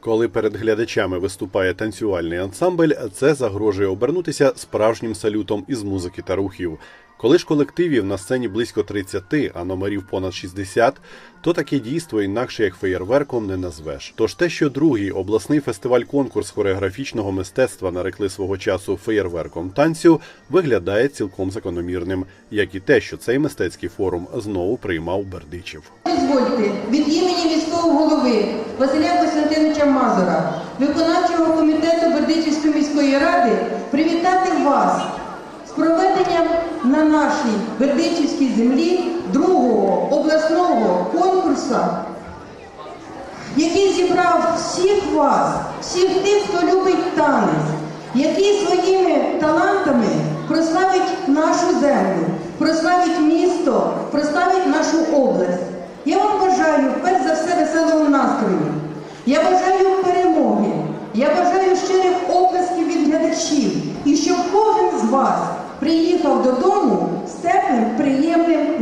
Коли перед глядачами виступає танцювальний ансамбль, це загрожує обернутися справжнім салютом із музики та рухів. Коли ж колективів на сцені близько 30, а номерів понад 60, то таке дійство інакше як феєрверком не назвеш. Тож те, що другий обласний фестиваль-конкурс хореографічного мистецтва нарекли свого часу феєрверком танцю, виглядає цілком закономірним, як і те, що цей мистецький форум знову приймав Бердичів. Дозвольте від імені міського голови Василя Костянтиновича Мазура, виконавчого комітету Бердичівської міської ради, привітати вас проведенням на нашій Бердичівській землі другого обласного конкурсу, який зібрав всіх вас, всіх тих, хто любить танець, який своїми талантами прославить нашу землю, прославить місто, прославить нашу область. Я вам бажаю перш за все веселого настрою. Я бажаю перемоги. Я бажаю щирих оплесків від глядачів. І щоб кожен з вас приїхав додому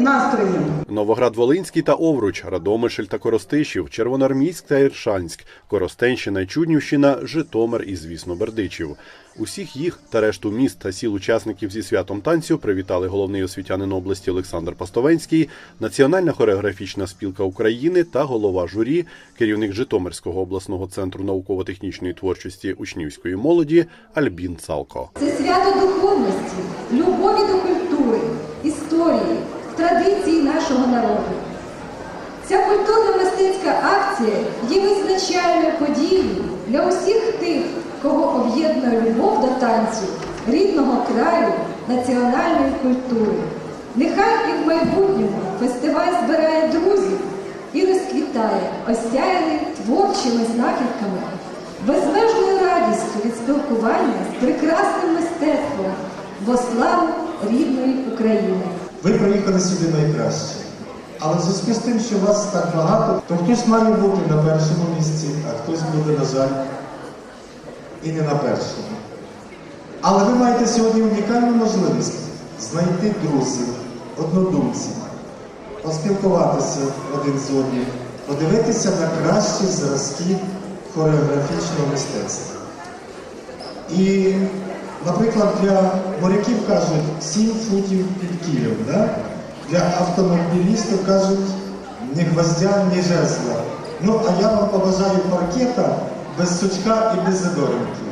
настроєм. Новоград-Волинський та Овруч, Радомишль та Коростишів, Червоноармійськ та Іршанськ, Коростенщина і Чуднівщина, Житомир і, звісно, Бердичів. Усіх їх та решту міст та сіл учасників зі святом танцю привітали головний освітянин області Олександр Пастовенський, Національна хореографічна спілка України та голова журі, керівник Житомирського обласного центру науково-технічної творчості учнівської молоді Альбін Цалко. Це свято духовності, любові до культури, історії, традиції нашого народу. Ця культурно-мистецька акція є визначальною подією для усіх тих, кого об'єднує любов до танцю, рідного краю, національної культури. Нехай і в майбутньому фестиваль збирає друзів і розквітає, осяяний творчими знахідками, безмежною радістю від спілкування з прекрасним мистецтвом во славу рідної України. Ви приїхали сюди найкраще. Але в зв'язку з тим, що вас так багато, то хтось має бути на першому місці, а хтось буде, на жаль, і не на першому. Але ви маєте сьогодні унікальну можливість знайти друзів, однодумців, поспілкуватися один з одним, подивитися на кращі зразки хореографічного мистецтва. І, наприклад, для моряків кажуть 7 футів під кілем, да? для автомобілістів кажуть ні гвоздя, ні жезла. Ну, а я вам побажаю паркета без сучка і без задоринки.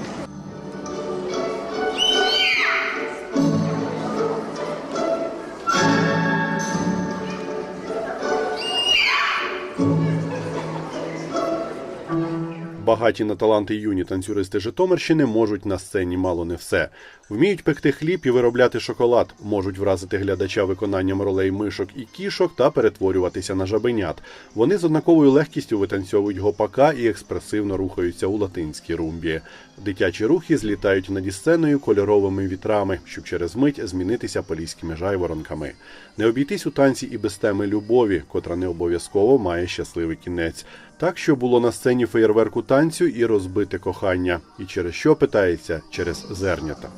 Багаті на таланти юні танцюристи Житомирщини можуть на сцені мало не все. Вміють пекти хліб і виробляти шоколад, можуть вразити глядача виконанням ролей мишок і кішок та перетворюватися на жабенят. Вони з однаковою легкістю витанцьовують гопака і експресивно рухаються у латинській румбі. Дитячі рухи злітають над сценою кольоровими вітрами, щоб через мить змінитися поліськими жайворонками. Не обійтись у танці і без теми любові, котра не обов'язково має щасливий кінець. Так що було на сцені феєрверку танцю і розбите кохання. І через що питається? Через зернята.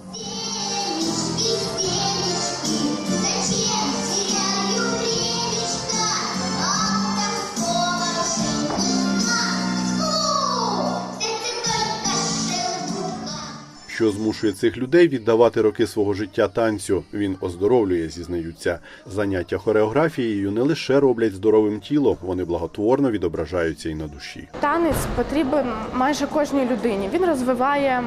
Що змушує цих людей віддавати роки свого життя танцю? Він оздоровлює, зізнаються. Заняття хореографією не лише роблять здоровим тіло, вони благотворно відображаються і на душі. Танець потрібен майже кожній людині. Він розвиває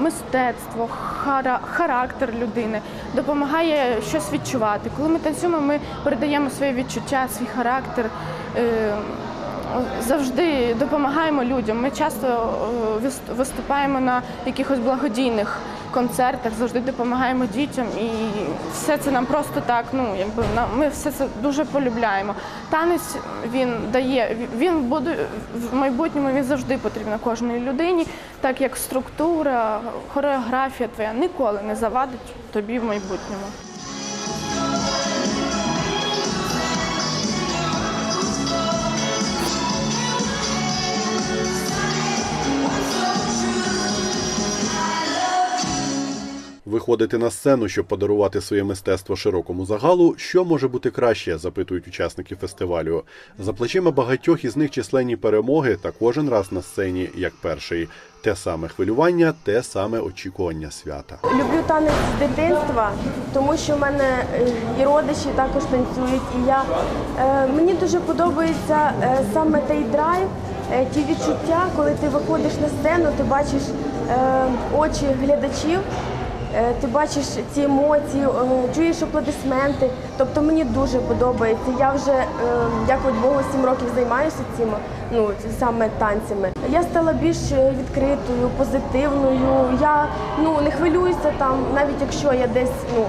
мистецтво, хара- характер людини, допомагає щось відчувати. Коли ми танцюємо, ми передаємо свої відчуття, свій характер. Завжди допомагаємо людям. Ми часто е, виступаємо на якихось благодійних концертах, завжди допомагаємо дітям, і все це нам просто так. Ну якби ми все це дуже полюбляємо. Танець він дає, він буде в майбутньому. Він завжди потрібен кожній людині, так як структура, хореографія твоя ніколи не завадить тобі в майбутньому. Виходити на сцену, щоб подарувати своє мистецтво широкому загалу, що може бути краще, запитують учасники фестивалю. За плечима багатьох із них численні перемоги та кожен раз на сцені як перший. Те саме хвилювання, те саме очікування свята. Люблю танець з дитинства, тому що в мене е, і родичі також танцюють. І я е, мені дуже подобається е, саме той драйв, ті відчуття, коли ти виходиш на сцену, ти бачиш е, очі глядачів. Е, Ти бачиш ці емоції, е, чуєш аплодисменти. Тобто мені дуже подобається. Я вже, е, дякую Богу, сім років займаюся цим, ну саме танцями. Я стала більш відкритою, позитивною. Я ну не хвилююся там, навіть якщо я десь ну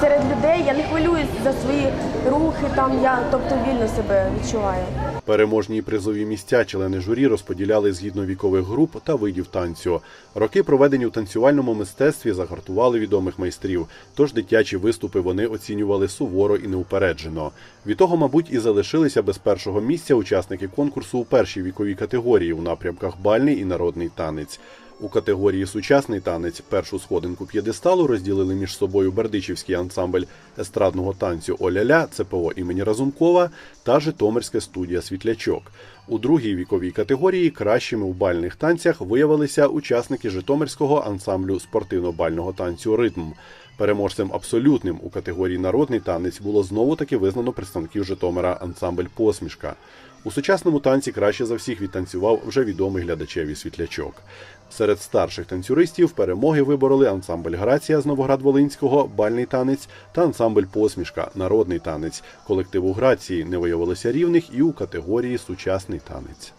серед людей, я не хвилююсь за свої рухи. Там я тобто вільно себе відчуваю. Переможні і призові місця члени журі розподіляли згідно вікових груп та видів танцю. Роки, проведені у танцювальному мистецтві, загартували відомих майстрів. Тож дитячі виступи вони оцінювали суворо і неупереджено. Від того, мабуть, і залишилися без першого місця учасники конкурсу у першій віковій категорії у напрямках бальний і народний танець. У категорії сучасний танець першу сходинку п'єдесталу розділили між собою Бердичівський ансамбль естрадного танцю Оляля ЦПО імені Разумкова та Житомирська студія Світлячок. У другій віковій категорії кращими у бальних танцях виявилися учасники Житомирського ансамблю спортивно-бального танцю Ритм. Переможцем абсолютним у категорії народний танець було знову таки визнано представників Житомира ансамбль Посмішка. У сучасному танці краще за всіх відтанцював вже відомий глядачеві світлячок. Серед старших танцюристів перемоги вибороли ансамбль Грація з Новоград-Волинського, бальний танець та ансамбль Посмішка, народний танець. Колективу Грації не виявилося рівних і у категорії сучасний танець.